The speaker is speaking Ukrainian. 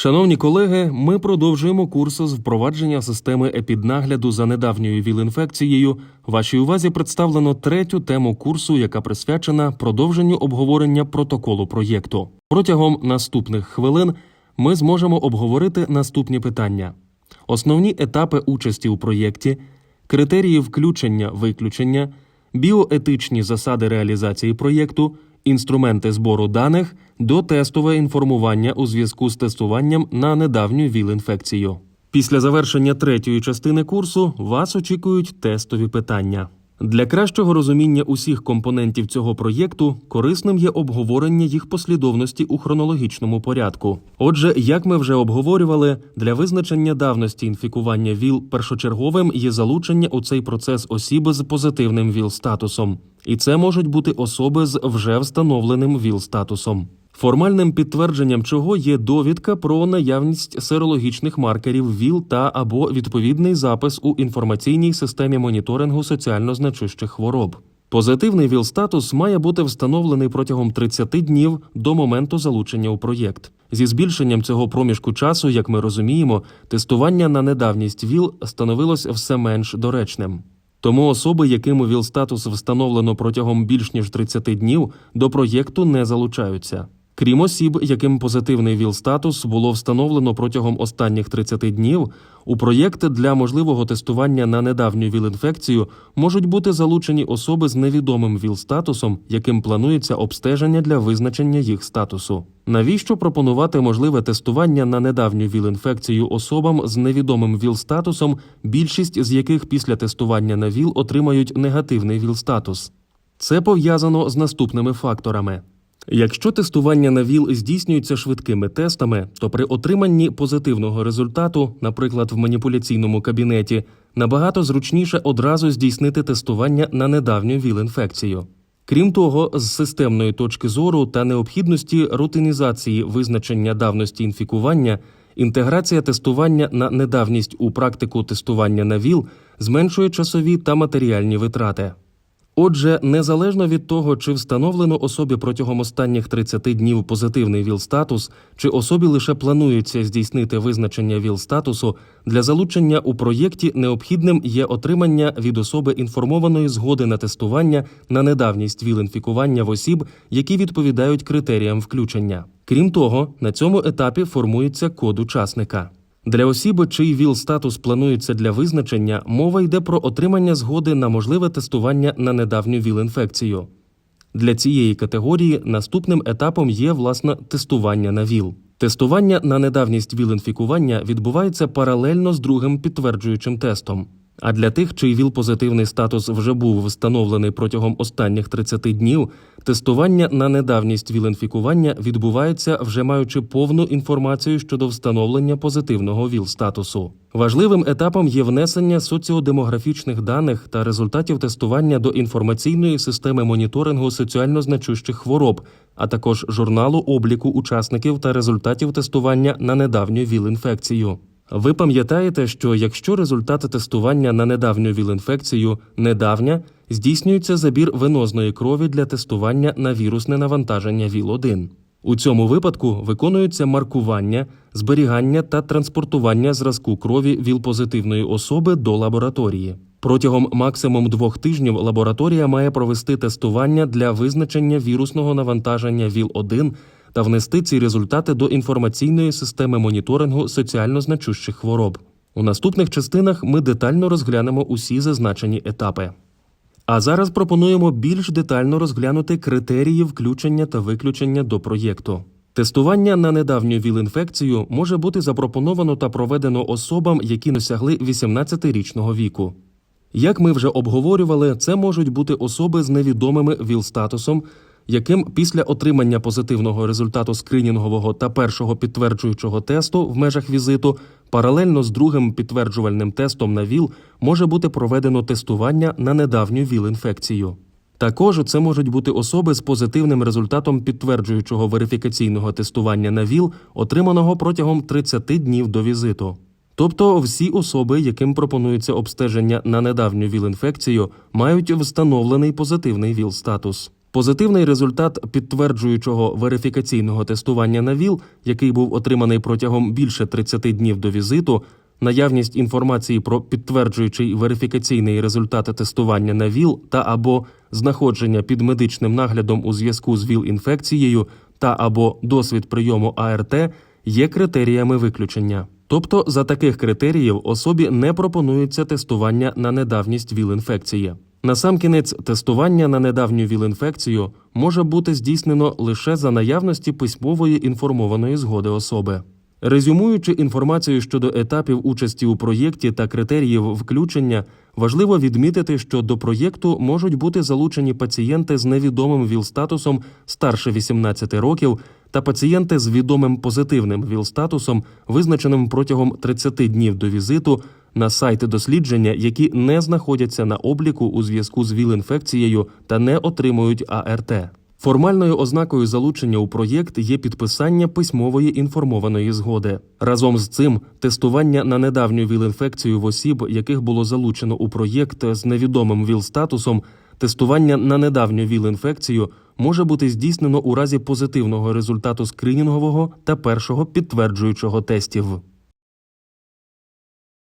Шановні колеги, ми продовжуємо курс з впровадження системи епіднагляду за недавньою ВІЛ-інфекцією. Вашій увазі представлено третю тему курсу, яка присвячена продовженню обговорення протоколу проєкту. Протягом наступних хвилин ми зможемо обговорити наступні питання: основні етапи участі у проєкті, критерії включення виключення, біоетичні засади реалізації проєкту, інструменти збору даних, до тестове інформування у зв'язку з тестуванням на недавню ВІЛ-інфекцію. Після завершення третьої частини курсу вас очікують тестові питання. Для кращого розуміння усіх компонентів цього проєкту корисним є обговорення їх послідовності у хронологічному порядку. Отже, як ми вже обговорювали, для визначення давності інфікування ВІЛ першочерговим є залучення у цей процес осіб з позитивним ВІЛ-статусом, і це можуть бути особи з вже встановленим ВІЛ-статусом. Формальним підтвердженням чого є довідка про наявність серологічних маркерів ВІЛ та або відповідний запис у інформаційній системі моніторингу соціально значущих хвороб. Позитивний ВІЛ-статус має бути встановлений протягом 30 днів до моменту залучення у проєкт. Зі збільшенням цього проміжку часу, як ми розуміємо, тестування на недавність ВІЛ становилось все менш доречним. Тому особи, яким ВІЛ-статус встановлено протягом більш ніж 30 днів, до проєкту не залучаються. Крім осіб, яким позитивний ВІЛ-статус було встановлено протягом останніх 30 днів, у проєкт для можливого тестування на недавню ВІЛ-інфекцію можуть бути залучені особи з невідомим ВІЛ-статусом, яким планується обстеження для визначення їх статусу. Навіщо пропонувати можливе тестування на недавню ВІЛ-інфекцію особам з невідомим ВІЛ-статусом, більшість з яких після тестування на ВІЛ отримають негативний ВІЛ-статус? Це пов'язано з наступними факторами. Якщо тестування на ВІЛ здійснюється швидкими тестами, то при отриманні позитивного результату, наприклад, в маніпуляційному кабінеті, набагато зручніше одразу здійснити тестування на недавню ВІЛ-інфекцію. Крім того, з системної точки зору та необхідності рутинізації визначення давності інфікування, інтеграція тестування на недавність у практику тестування на ВІЛ зменшує часові та матеріальні витрати. Отже, незалежно від того, чи встановлено особі протягом останніх 30 днів позитивний ВІЛ-статус, чи особі лише планується здійснити визначення ВІЛ-статусу, для залучення у проєкті необхідним є отримання від особи інформованої згоди на тестування на недавність ВІЛ-інфікування в осіб, які відповідають критеріям включення. Крім того, на цьому етапі формується код учасника. Для осіб, чий ВІЛ-статус планується для визначення, мова йде про отримання згоди на можливе тестування на недавню ВІЛ-інфекцію. Для цієї категорії наступним етапом є власне тестування на ВІЛ. Тестування на недавність ВІЛ-інфікування відбувається паралельно з другим підтверджуючим тестом. А для тих, чий ВІЛ-позитивний статус вже був встановлений протягом останніх 30 днів, тестування на недавність ВІЛ-інфікування відбувається вже маючи повну інформацію щодо встановлення позитивного ВІЛ-статусу. Важливим етапом є внесення соціодемографічних даних та результатів тестування до інформаційної системи моніторингу соціально значущих хвороб, а також журналу обліку учасників та результатів тестування на недавню ВІЛ-інфекцію. Ви пам'ятаєте, що якщо результати тестування на недавню ВІЛ-інфекцію недавня, здійснюється забір венозної крові для тестування на вірусне навантаження ВІЛ-1. У цьому випадку виконується маркування, зберігання та транспортування зразку крові ВІЛ-позитивної особи до лабораторії. Протягом максимум двох тижнів лабораторія має провести тестування для визначення вірусного навантаження ВІЛ-1 та внести ці результати до інформаційної системи моніторингу соціально значущих хвороб. У наступних частинах ми детально розглянемо усі зазначені етапи. А зараз пропонуємо більш детально розглянути критерії включення та виключення до проєкту. Тестування на недавню ВІЛ-інфекцію може бути запропоновано та проведено особам, які досягли 18-річного віку. Як ми вже обговорювали, це можуть бути особи з невідомими ВІЛ-статусом, яким після отримання позитивного результату скринінгового та першого підтверджуючого тесту в межах візиту паралельно з другим підтверджувальним тестом на ВІЛ може бути проведено тестування на недавню ВІЛ-інфекцію. Також це можуть бути особи з позитивним результатом підтверджуючого верифікаційного тестування на ВІЛ, отриманого протягом 30 днів до візиту. Тобто всі особи, яким пропонується обстеження на недавню ВІЛ-інфекцію, мають встановлений позитивний ВІЛ-статус. Позитивний результат підтверджуючого верифікаційного тестування на ВІЛ, який був отриманий протягом більше 30 днів до візиту, наявність інформації про підтверджуючий верифікаційний результат тестування на ВІЛ та або знаходження під медичним наглядом у зв'язку з ВІЛ-інфекцією та або досвід прийому АРТ є критеріями виключення. Тобто, за таких критеріїв особі не пропонується тестування на недавність ВІЛ-інфекції. Насамкінець, тестування на недавню ВІЛ-інфекцію може бути здійснено лише за наявності письмової інформованої згоди особи. Резюмуючи інформацію щодо етапів участі у проєкті та критеріїв включення, важливо відмітити, що до проєкту можуть бути залучені пацієнти з невідомим ВІЛ-статусом старше 18 років та пацієнти з відомим позитивним ВІЛ-статусом, визначеним протягом 30 днів до візиту на сайти дослідження, які не знаходяться на обліку у зв'язку з ВІЛ-інфекцією та не отримують АРТ. Формальною ознакою залучення у проєкт є підписання письмової інформованої згоди. Разом з цим тестування на недавню ВІЛ-інфекцію в осіб, яких було залучено у проєкт з невідомим ВІЛ-статусом, тестування на недавню ВІЛ-інфекцію може бути здійснено у разі позитивного результату скринінгового та першого підтверджуючого тестів.